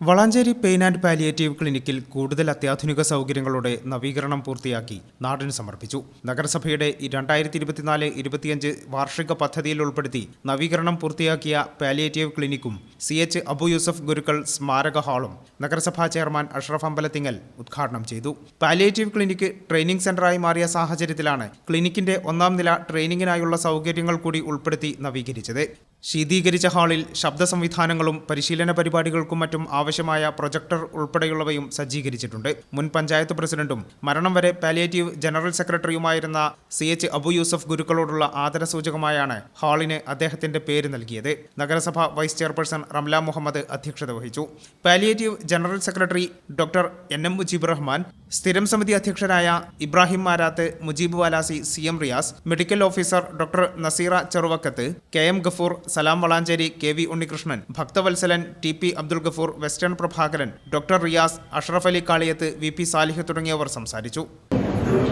Valanchery pain and palliative ക്ലിനിക്കിൽ കൂടുതൽ അത്യാധുനിക സൗകര്യങ്ങളോടെ നവീകരണം പൂർത്തിയാക്കി നാടിന് സമർപ്പിച്ചു. നഗരസഭയുടെ രണ്ടായിരത്തി ഇരുപത്തിനാല് ഇരുപത്തിയഞ്ച് വാർഷിക പദ്ധതിയിൽ ഉൾപ്പെടുത്തി നവീകരണം പൂർത്തിയാക്കിയ പാലിയേറ്റീവ് ക്ലിനിക്കും സി എച്ച് അബു യൂസഫ് ഗുരുക്കൾ സ്മാരക ഹാളും നഗരസഭാ ചെയർമാൻ അഷ്റഫ് അമ്പലത്തിങ്ങൽ ഉദ്ഘാടനം ചെയ്തു. പാലിയേറ്റീവ് ക്ലിനിക്ക് ട്രെയിനിംഗ് സെന്ററായി മാറിയ സാഹചര്യത്തിലാണ് ക്ലിനിക്കിന്റെ ഒന്നാം നില ട്രെയിനിങ്ങിനായുള്ള സൗകര്യങ്ങൾ കൂടി ഉൾപ്പെടുത്തി നവീകരിച്ചത്. ശീതീകരിച്ച ഹാളിൽ ശബ്ദ സംവിധാനങ്ങളും പരിശീലന പരിപാടികൾക്കും മറ്റും ആവശ്യമായ പ്രൊജക്ടർ ഉൾപ്പെടെയുള്ളവയും സജ്ജീകരിച്ചിട്ടുണ്ട്. മുൻ പഞ്ചായത്ത് പ്രസിഡന്റും മരണം വരെ പാലിയേറ്റീവ് ജനറൽ സെക്രട്ടറിയുമായിരുന്ന സി എച്ച് അബു യൂസഫ് ഗുരുക്കളോടുള്ള ആദരസൂചകമായാണ് ഹാളിന് അദ്ദേഹത്തിന്റെ പേര് നൽകിയത്. നഗരസഭ വൈസ് ചെയർപേഴ്സൺ റംല മുഹമ്മദ് അധ്യക്ഷത വഹിച്ചു. Palliative general secretary doctor N M Mujeeb Rahman സ്ഥിരം സമിതി അധ്യക്ഷരായ Ibrahim Marath Mujeeb Valasi C M Riyas medical officer doctor Naseera Cheruvakkath K M Gafoor Salam Valanchery K V Unnikrishnan Bhakthavalsalan T P Abdul Gafoor western Prabhakaran doctor Riyas Ashraf Ali Kaliyath V P Salih തുടങ്ങിയവർ സംസാരിച്ചു.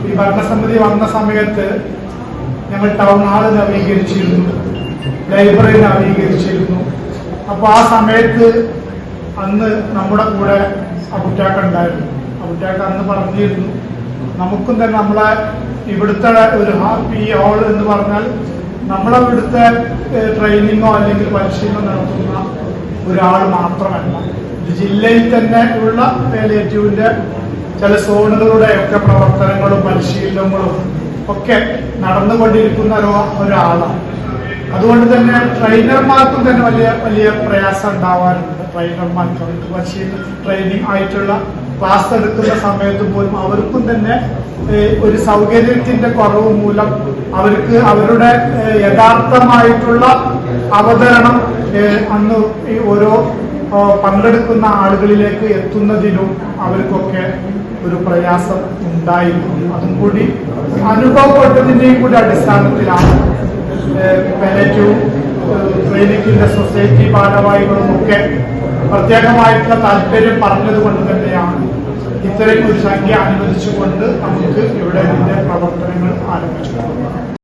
ഈ ഭരണസമിതി വന്ന സമയത്ത് ഞങ്ങൾ town hall നവീകരിച്ചിരുന്നു. Library നവീകരിച്ചിരുന്നു. അപ്പോൾ ആ സമയത്ത് അന്ന് നമ്മുടെ കൂടെ അബുറ്റാക്ക ഉണ്ടായിരുന്നു. അബുറ്റാക്ക അന്ന് പറഞ്ഞിരുന്നു നമുക്കും തന്നെ നമ്മളെ ഇവിടുത്തെ ഒരു ഹാപ്പി ഹാൾ എന്ന് പറഞ്ഞാൽ നമ്മളെ ഇവിടുത്തെ ട്രെയിനിങ്ങോ അല്ലെങ്കിൽ പരിശീലനം നടത്തുന്ന ഒരാൾ മാത്രമല്ല. ജില്ലയിൽ തന്നെ ഉള്ള പാലിയേറ്റീവിന്റെ ചില സോണുകളുടെ ഒക്കെ പ്രവർത്തനങ്ങളും പരിശീലനങ്ങളും ഒക്കെ നടന്നുകൊണ്ടിരിക്കുന്ന ഒരു ഒരാളാണ്. അതുകൊണ്ട് തന്നെ ട്രെയിനർമാർക്കും തന്നെ വലിയ വലിയ പ്രയാസം ഉണ്ടാവാറുണ്ട്. ട്രെയിനർമാർക്ക് അവർക്ക് പരിശീലനം ട്രെയിനിങ് ആയിട്ടുള്ള ക്ലാസ് എടുക്കുന്ന സമയത്ത് പോലും അവർക്കും തന്നെ ഒരു സൗകര്യത്തിന്റെ കുറവ് മൂലം അവർക്ക് അവരുടെ യഥാർത്ഥമായിട്ടുള്ള അവതരണം അന്ന് ഓരോ പങ്കെടുക്കുന്ന ആളുകളിലേക്ക് എത്തുന്നതിനും അവർക്കൊക്കെ ഒരു പ്രയാസം ഉണ്ടായിരുന്നു. അതും കൂടി അനുഭവപ്പെട്ടതിന്റെയും കൂടി അടിസ്ഥാനത്തിലാണ് പാലേറ്റീവ് ക്ലിനിക്കിന്റെ സൊസൈറ്റി ഭാരവാഹികളും പ്രത്യേകമായിട്ടുള്ള താല്പര്യം പറഞ്ഞതുകൊണ്ട് തന്നെയാണ് ഇത്തരം ഒരു സംഖ്യ അനുവദിച്ചുകൊണ്ട് നമുക്ക് ഇവിടെ ഇതിന്റെ പ്രവർത്തനങ്ങൾ ആരംഭിച്ചിട്ടുള്ളത്